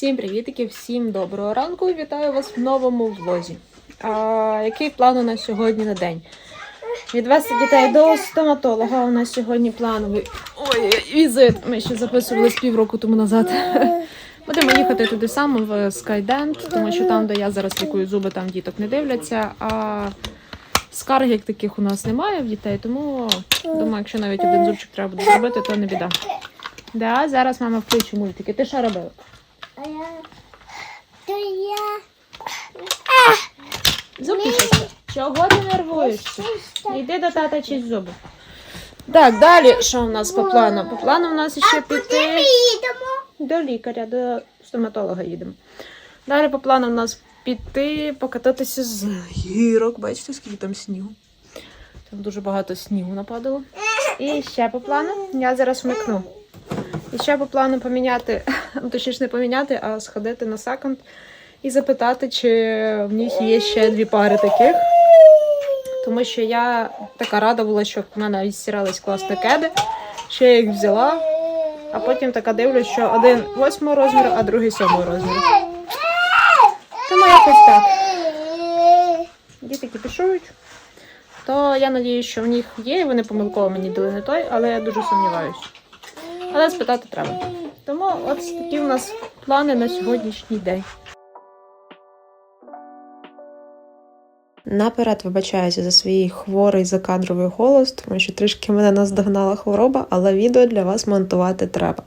Всім привітики, всім доброго ранку. Вітаю вас в новому влозі. А, який план у нас сьогодні на день? Відвести дітей до стоматолога. У нас сьогодні плановий ой, візит. Ми ще записували з півроку тому назад. Будемо їхати туди саме в Skydent, тому що там, де я зараз лікую зуби, там діток не дивляться. А скарг як таких у нас немає в дітей, тому думаю, якщо навіть один зубчик треба буде зробити, то не біда. Да, зараз мама включить мультики. Ти що робила? А я... То я... Зубки чисті. Чого ти нервуєшся? Йди до тата чисть зуби. Так, далі що у нас по плану? По плану у нас ще піти ми їдемо? до лікаря, до стоматолога їдемо. Далі по плану у нас піти покататися з гірок. Бачите, скільки там снігу? Там дуже багато снігу нападало. І ще по плану я зараз вмикну. І ще по плану поміняти, точніше не поміняти, а сходити на секонд і запитати, чи в них є ще дві пари таких. Тому що я така рада була, що в мене відстирались класні кеди, що я їх взяла, а потім така дивлюсь, що один восьмого розміру, а другий сьомого розміру. Тому якось так. Діти кипішують. То я надію, що в них є, і вони помилково мені дали не той, але я дуже сумніваюся. Але спитати треба. Тому от такі в нас плани на сьогоднішній день. Наперед вибачаюся за свій хворий закадровий голос, тому що трішки мене наздогнала хвороба, але відео для вас монтувати треба.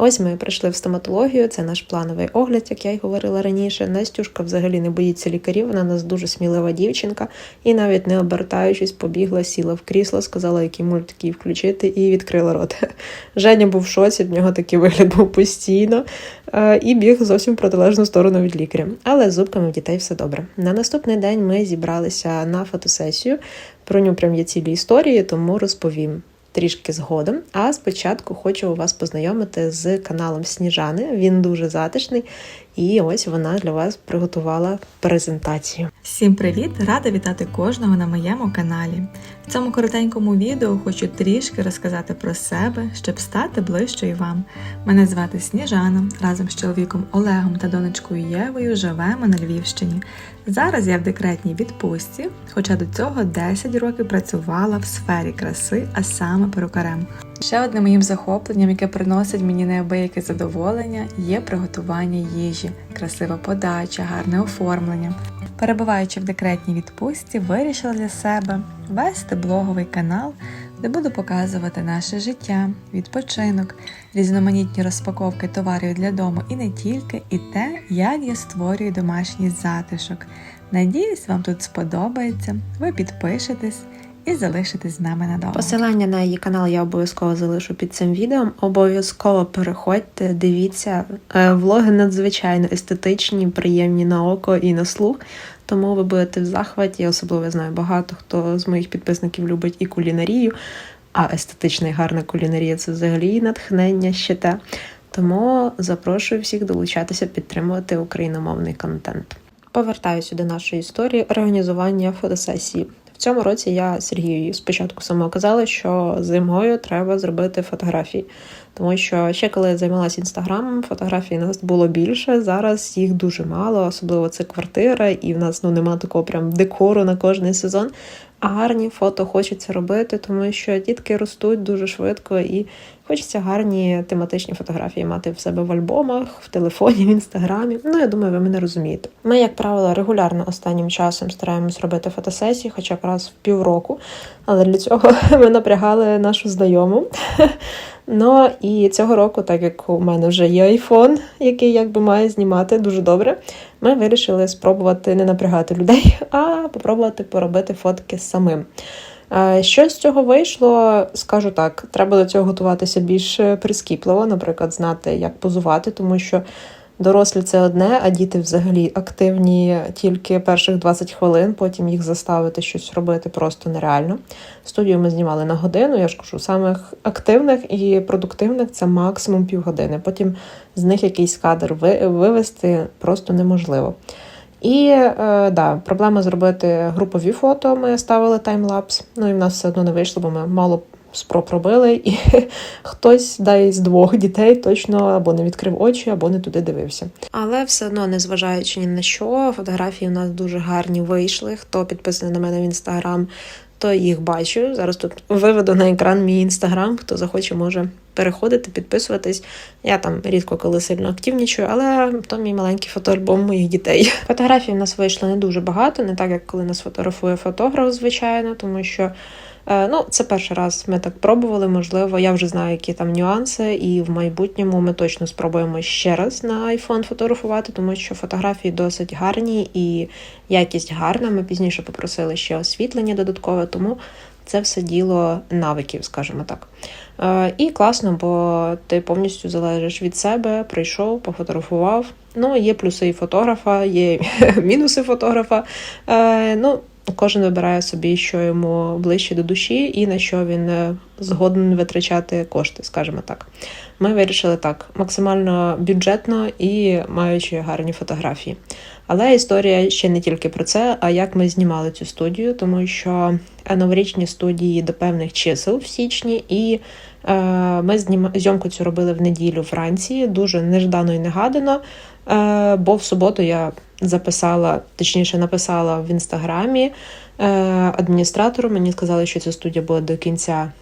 Ось ми прийшли в стоматологію, це наш плановий огляд, як я й говорила раніше. Настюшка взагалі не боїться лікарів, вона у нас дуже смілива дівчинка, і навіть не обертаючись, побігла, сіла в крісло, сказала, які мультики включити, і відкрила рот. Женя був в шоці, в нього такий вигляд був постійно, е, і біг зовсім в протилежну сторону від лікаря. Але з зубками в дітей все добре. На наступний день ми зібралися на фотосесію. Про нього прям є цілі історії, тому розповім трішки згодом. А спочатку хочу вас познайомити з каналом Сніжани. Він дуже затишний, і ось вона для вас приготувала презентацію. Всім привіт! Рада вітати кожного на моєму каналі. В цьому коротенькому відео хочу трішки розказати про себе, щоб стати ближчою вам. Мене звати Сніжана. Разом з чоловіком Олегом та донечкою Євою живемо на Львівщині. Зараз я в декретній відпустці, хоча до цього 10 років працювала в сфері краси, а саме перукарем. Ще одним моїм захопленням, яке приносить мені неабияке задоволення, є приготування їжі, красива подача, гарне оформлення. Перебуваючи в декретній відпустці, вирішила для себе вести блоговий канал, де буду показувати наше життя, відпочинок, різноманітні розпаковки товарів для дому і не тільки, і те, як я створюю домашній затишок. Надіюсь, вам тут сподобається. Ви підпишетесь і залишитесь з нами надовго. Посилання на її канал я обов'язково залишу під цим відео. Обов'язково переходьте, дивіться. Е, Влоги надзвичайно естетичні, приємні на око і на слух. Тому ви будете в захваті. Особливо я знаю багато хто з моїх підписників любить і кулінарію. А естетична і гарна кулінарія це взагалі натхнення ще те. Тому запрошую всіх долучатися, підтримувати україномовний контент. Повертаюся до нашої історії організування фотосесії. Цьому році я Сергію спочатку саме казала, що зимою треба зробити фотографії, тому що ще коли я займалася інстаграмом, фотографій нас було більше. Зараз їх дуже мало, особливо це квартира, і в нас ну нема такого прям декору на кожний сезон. А гарні фото хочеться робити, тому що дітки ростуть дуже швидко і хочеться гарні тематичні фотографії мати в себе в альбомах, в телефоні, в інстаграмі. Ну, я думаю, ви мене розумієте. Ми, як правило, регулярно останнім часом стараємось робити фотосесії, хоча б раз в півроку. Але для цього ми напрягали нашу знайому. Ну і цього року, так як у мене вже є айфон, який якби має знімати дуже добре, ми вирішили спробувати не напрягати людей, а попробувати поробити фотки самим. Е, Що з цього вийшло, скажу так, треба до цього готуватися більш прискіпливо, наприклад, знати, як позувати, тому що дорослі це одне, а діти взагалі активні тільки перших 20 хвилин, потім їх заставити щось робити просто нереально. Студію ми знімали на годину, я ж кажу, самих активних і продуктивних це максимум півгодини. Потім з них якийсь кадр ви- вивести просто неможливо. І е, да, проблема зробити групові фото. Ми ставили таймлапс. Ну і в нас все одно не вийшло, бо ми мало спроб робили, і хтось дай з двох дітей точно або не відкрив очі, або не туди дивився. Але все одно, незважаючи ні на що, фотографії у нас дуже гарні вийшли. Хто підписаний на мене в інстаграм, то їх бачу. Зараз тут виведу на екран мій інстаграм. Хто захоче, може переходити, підписуватись. Я там рідко коли сильно активнічую, але то мій маленький фотоальбом моїх дітей. Фотографій в нас вийшло не дуже багато, не так як коли нас фотографує фотограф, звичайно, тому що. Е, Ну, це перший раз ми так пробували. Можливо, я вже знаю, які там нюанси, і в майбутньому ми точно спробуємо ще раз на iPhone фотографувати, тому що фотографії досить гарні і якість гарна. Ми пізніше попросили ще освітлення додаткове, тому це все діло навиків, скажімо так. Е, І класно, бо ти повністю залежиш від себе, прийшов, пофотографував. Ну, є плюси і фотографа, є мінуси фотографа. Е, Ну, Кожен вибирає собі, що йому ближче до душі, і на що він е, згоден витрачати кошти, скажімо так. Ми вирішили так: максимально бюджетно і маючи гарні фотографії. Але історія ще не тільки про це, а як ми знімали цю студію, тому що е, новорічні студії до певних чисел в січні, і е, ми зніма... зйомку цю робили в неділю вранці, дуже неждано і негадано. Е, бо в суботу я записала, точніше, написала в інстаграмі е, адміністратору. Мені сказали, що ця студія буде до кінця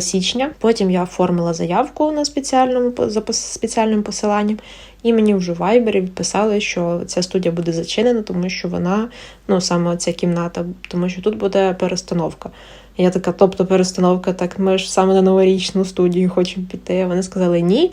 січня. Потім я оформила заявку на спеціальному за спеціальним посиланням, і мені вже в Вайбері відписали, що ця студія буде зачинена, тому що вона, ну саме ця кімната, тому що тут буде перестановка. Я така, тобто перестановка, так ми ж саме на новорічну студію хочемо піти. Вони сказали ні.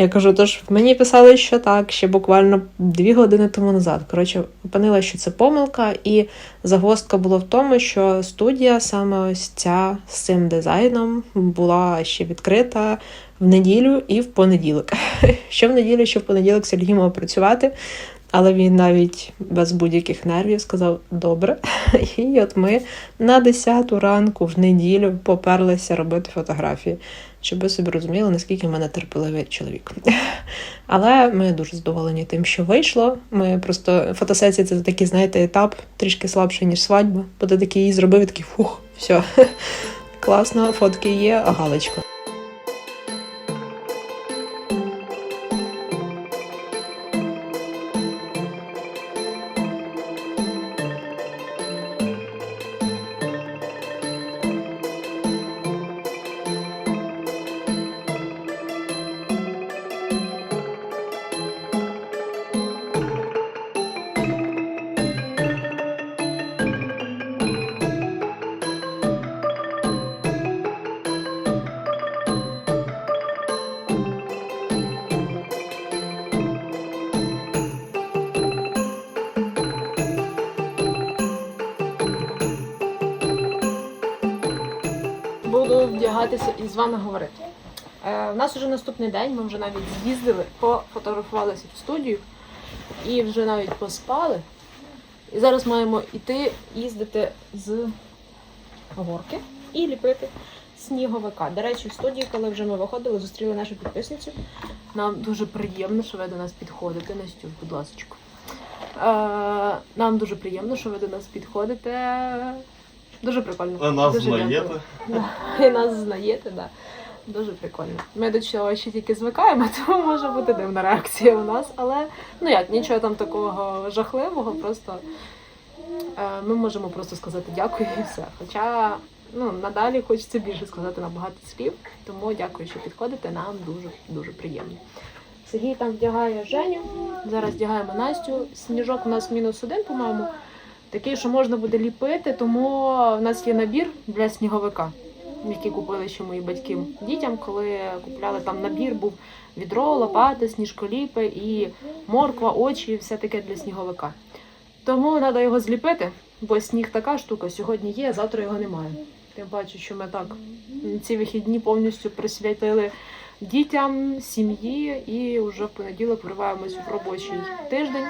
Я кажу, тож мені писали, що так, ще буквально дві години тому назад. Коротше, опинила, що це помилка, і загвоздка була в тому, що студія саме ось ця з цим дизайном була ще відкрита в неділю і в понеділок. Що в неділю, що в понеділок Сергій мав працювати, але він навіть без будь-яких нервів сказав добре. І от ми на 10 ранку в неділю поперлися робити фотографії, щоб ви собі розуміли, наскільки в мене терпеливий чоловік. Але ми дуже задоволені тим, що вийшло. Ми просто фотосесія це такий, знаєте, етап трішки слабший, ніж свадьба. Бо ти такий зробив і такий фух, все. Класно, фотки є, а галочка. Вдягатися і з вами говорити. Е, у нас вже наступний день, ми вже навіть з'їздили, пофотографувалися в студію і вже навіть поспали. І зараз маємо йти їздити з горки і ліпити сніговика. До речі, в студії, коли вже ми виходили, зустріли нашу підписницю. Нам дуже приємно, що ви до нас підходите. Настю, будь ласка. Е, нам дуже приємно, що ви до нас підходите. Дуже прикольно. А нас Дуже знаєте? Да, І нас знаєте, да. Дуже прикольно. Ми до цього ще тільки звикаємо, тому може бути дивна реакція у нас. Але ну як, нічого там такого жахливого, просто е, ми можемо просто сказати дякую і все. Хоча ну, надалі хочеться більше сказати набагато слів, тому дякую, що підходите. Нам дуже дуже приємно. Сергій там вдягає Женю. Зараз вдягаємо Настю. Сніжок у нас мінус один, по-моєму. Такий, що можна буде ліпити, тому в нас є набір для сніговика, який купили ще мої батьки дітям, коли купляли там набір, був відро, лопати, сніжколіпи і морква, очі, і все таке для сніговика. Тому треба його зліпити, бо сніг така штука, сьогодні є, завтра його немає. Я бачу, що ми так ці вихідні повністю присвятили дітям, сім'ї і вже в понеділок вриваємось в робочий тиждень.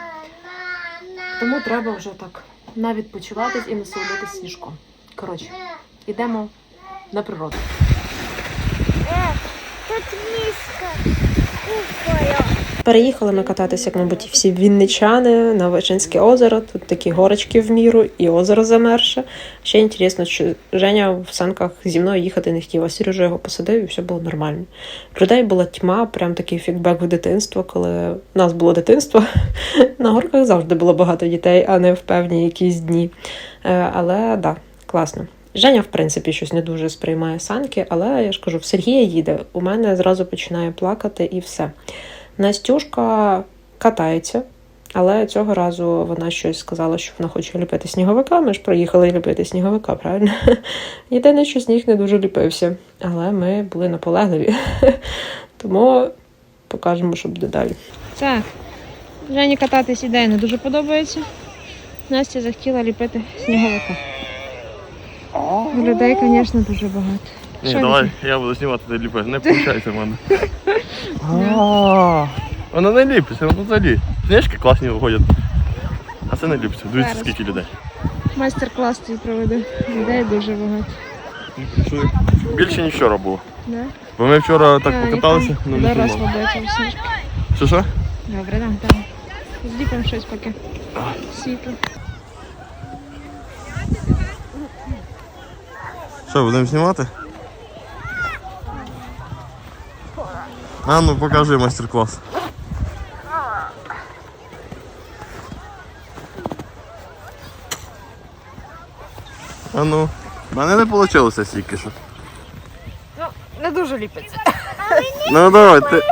Тому треба вже так навідпочиватись і насолодитись сніжком. Коротше, йдемо на природу. Е, тут міська купою. Переїхали ми кататися, як, мабуть, всі вінничани на Вишинське озеро. Тут такі горочки в міру, і озеро замерше. Ще інтересно, що Женя в санках зі мною їхати не хотів, а Сережа його посадив і все було нормально. Людей була тьма, прям такий фікбек в дитинство, коли в нас було дитинство. На горках завжди було багато дітей, а не в певні якісь дні. Е, Але да, класно. Женя, в принципі, щось не дуже сприймає санки, але я ж кажу, в Сергія їде. У мене зразу починає плакати і все. Настюшка катається, але цього разу вона щось сказала, що вона хоче ліпити сніговика. Ми ж проїхали ліпити сніговика, правильно? Єдине, що сніг не дуже ліпився, але ми були наполегливі. Тому покажемо, що буде далі. Так, Жені кататись ідея не дуже подобається. Настя захотіла ліпити сніговика. Людей, звісно, дуже багато. Ні, Що давай, я буду знімати де ліпиш. Не виходить в мене. А, Воно не ліпиться, воно взагалі. Книжки класні виходять. А це не ліпиться. Дивіться, Зараз. скільки людей. Майстер-клас твій проведу. Людей дуже багато. Більше нічого було. Да? Бо ми вчора так покаталися, ну не Дорос знімали. сніжки. Що що? Добре, да, так. Зліпимо щось поки. Світло. Що, будемо знімати? А ну покажи майстер-клас. А ну. В мене не вийшло стільки що. Ну, Не дуже ліпиться. Ну давай, ти.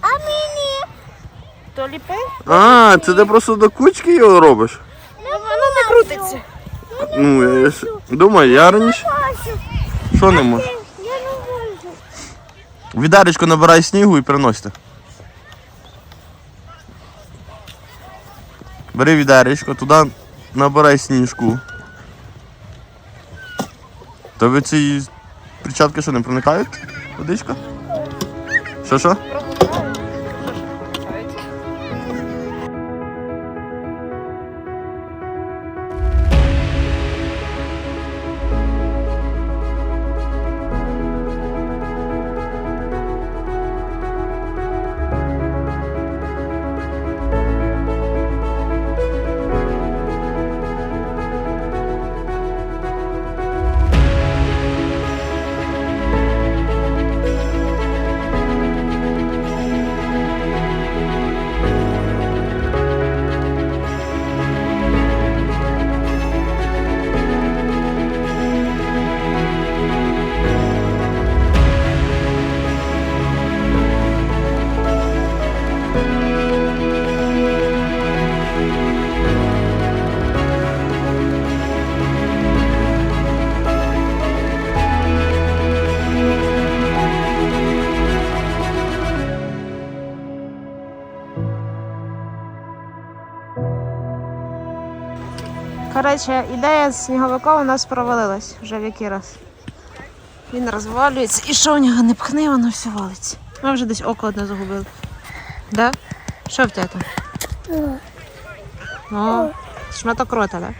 А мені? То ліпи? А, це ти просто до кучки його робиш? Воно не крутиться. Ну, я ж думаю, я раніше. Що не можу? Відаречко набирай снігу і приносите. Бери відаречко, туди набирай сніжку. Тобі ці перчатки що не проникають? Водичка? Що що? Коротше, ідея з сніговиком у нас провалилась вже в який раз. Він розвалюється і що в нього не пхни, воно все валиться. Ми вже десь око одне загубили. Да? Що в тебе там? О, шматок рота, да?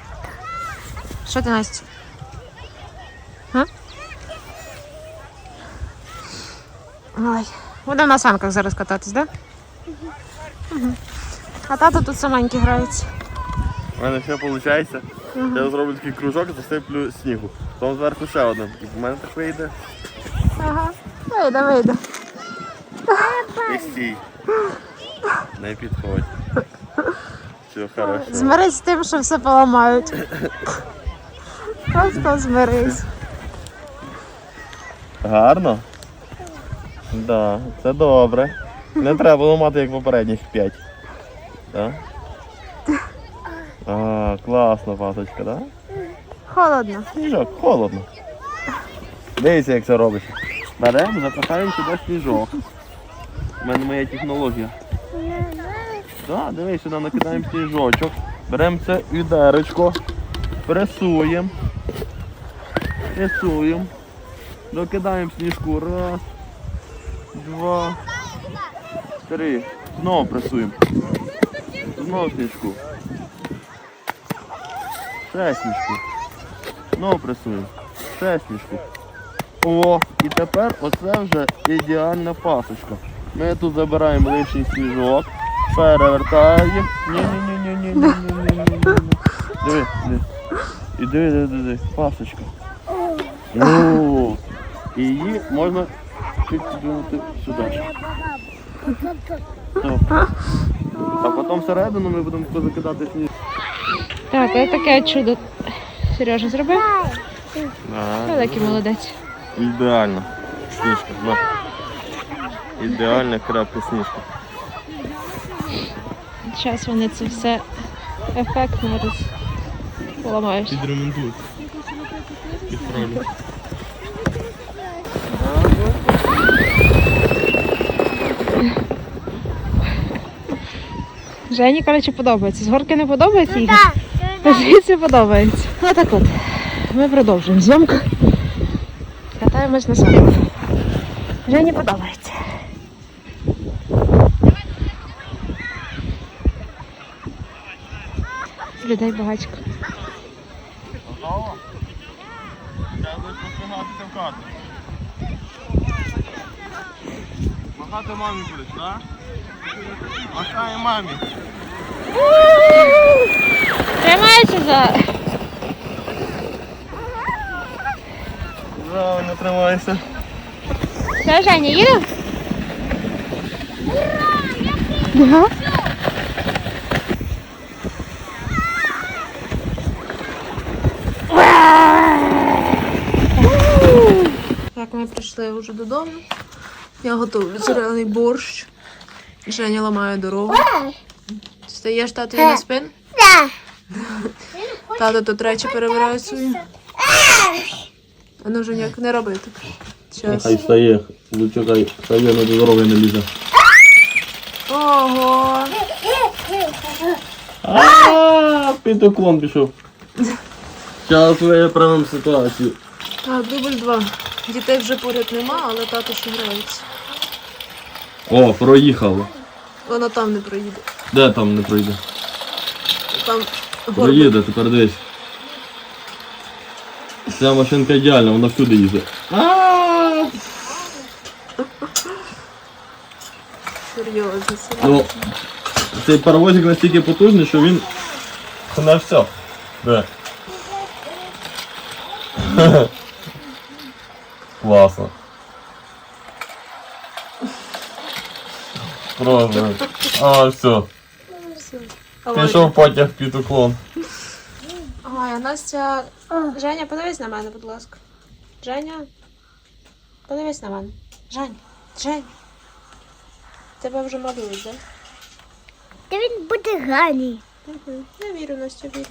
Що ти, Настя? А? Ой. Будемо на санках зараз кататись, да? Угу. А тато тут саменький грається. У мене все виходить. Я зроблю такий кружок, засиплю снігу. Потім зверху ще одне. І в мене так вийде. Ага. Вийде, вийде. І стій. Не підходь. Все хорошо. Змирись з тим, що все поламають. Просто змирись. Гарно? Да, це добре. Не треба ламати як попередніх п'ять. Да? Класна пасочка, да? Холодно. Сніжок, холодно. Дивіться, як це робиться. Беремо, запихаємо сюди сніжок. У мене моя технологія. Так, дивись, сюди накидаємо сніжочок. Беремо це відеречко, пресуємо. Пресуємо. Докидаємо сніжку. Раз, два, три. Знову пресуємо. Знову сніжку. Шеснічку. Ну, пресую. Шеснічку. О, і тепер оце вже ідеальна пасочка. Ми тут забираємо лишній сніжок, перевертаємо. Ні-ні-ні-ні-ні-ні-ні-ні. Диви, диви. І диви, диви, диви, пасочка. О, і її можна підтягнути сюди. Так. А потім всередину ми будемо закидати сніг. Так, це таке чудо. Сережа зробив? Великий молодець. Ідеально. Сніжка. На. Ідеальна крапка сніжка. Зараз вони це все ефектно роз... поламають. Підремонтують. Підправлять. Жені, коротше, подобається. З горки не подобається їх? Звідси подобається. Ну, Отак от. Ми продовжуємо зйомку. Катаємось на сонку. Вже не подобається. Людей багачко. Багато мамі будеш, так? Махає мамі. Тримайся за. Браво, не тримайся. Все, Женя, їдемо? Да. Так, ми прийшли вже додому. Я готую зелений борщ. Женя ламає дорогу. Стаєш татові на спин? Так. Тато тут речі перебирає свої. А ну, Женяк, не роби так. Щас. Хай стає, зачекай, стає на дороги не лізе. Ого! А, під уклон пішов. Зараз виправимо ситуацію. Так, дубль два. Дітей вже поряд нема, але тато ще грається. О, проїхало. Вона там не проїде. Де там не пройде? Там. Проїде, тепер десь. Ця машинка ідеальна, вона всюди їздить. Серйозно, серйозно. Ну, цей паровозик настільки потужний, що він. Це на все. Де? Класно. Просто. А, все. Пішов потяг під уклон. Ой, а Настя. Женя, подивись на мене, будь ласка. Женя. Подивись на мене. Женя, Женя. Тебе вже малюють, так? Та він буде гарний. Угу. Я вірю, Настя, вірю.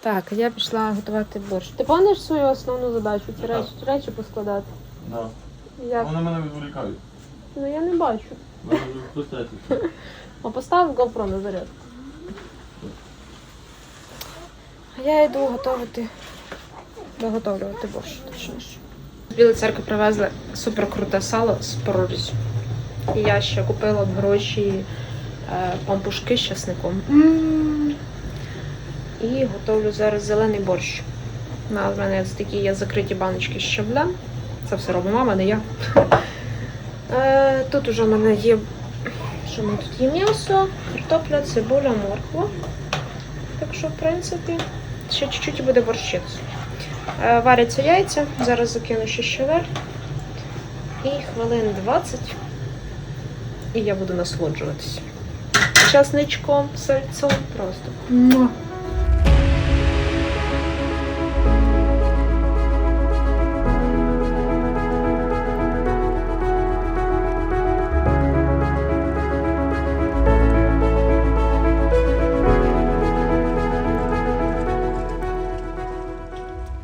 Так, я пішла готувати борщ. Ти пам'ятаєш свою основну задачу? Ці речі, речі поскладати? Да. Як? Вони мене відволікають. Ну я не бачу. А постав GoPro на зарядку. А я йду готувати, доготовлювати борщ, точніше. З Білої церкви привезли супер круте сало з прорізю. І я ще купила в гроші е, пампушки з часником. І готовлю зараз зелений борщ. На в мене такі є закриті баночки з щавля. Це все робить мама, не я. Е, тут уже в мене є що ми тут є м'ясо, картопля, цибуля, морква. Так що, в принципі, ще чуть-чуть буде борщець. Е, Варяться яйця, зараз закину ще щавель. І хвилин 20. І я буду насолоджуватися. Часничком, сальцом просто.